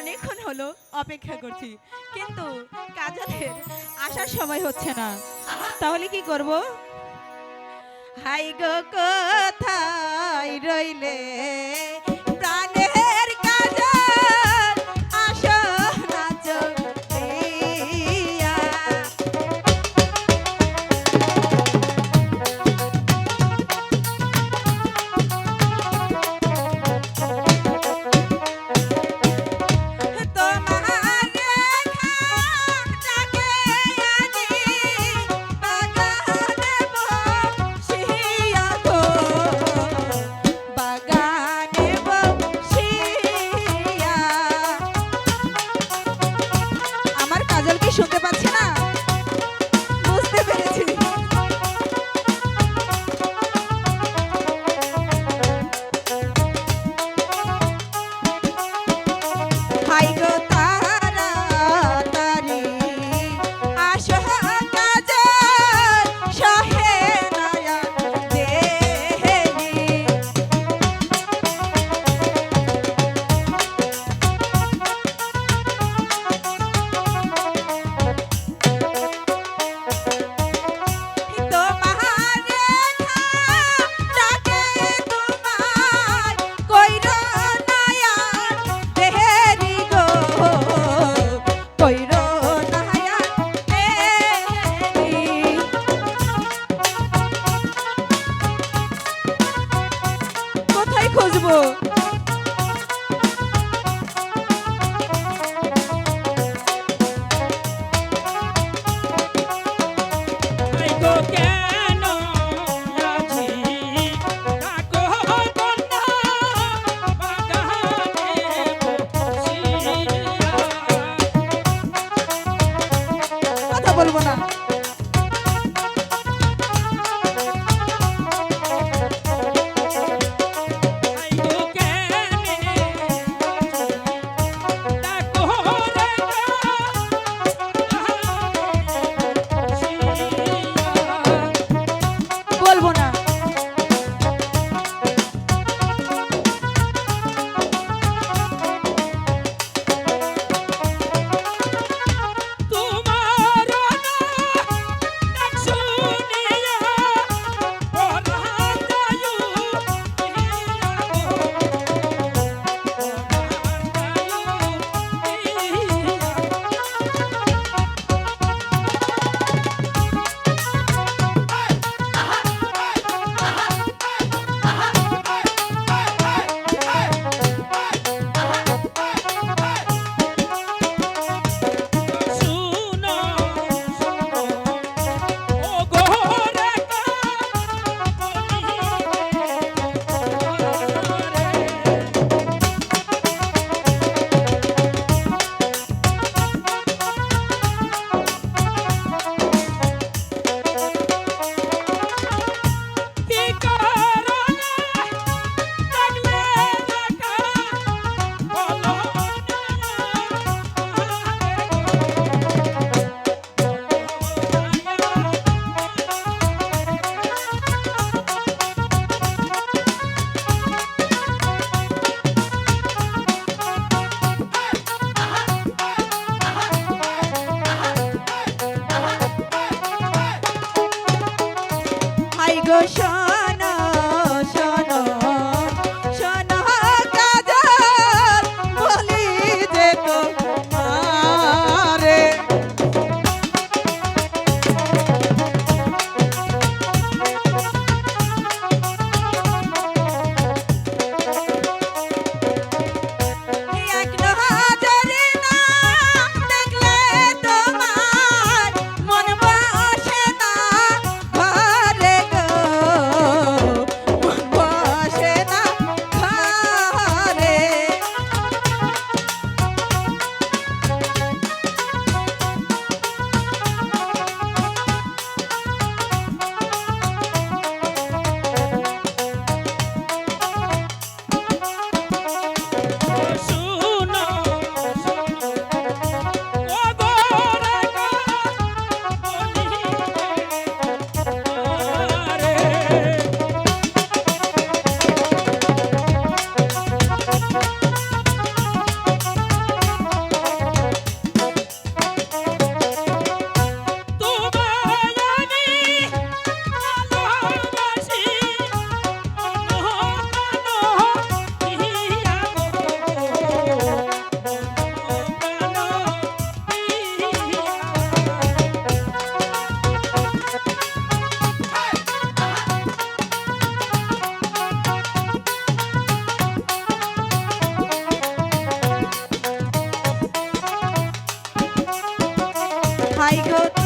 অনেকক্ষণ হলো অপেক্ষা করছি। কিন্তু কাজলের আসার সময় হচ্ছে না। তাহলে কি করব? হাই গো কোথায় রইলে? show. হাই গো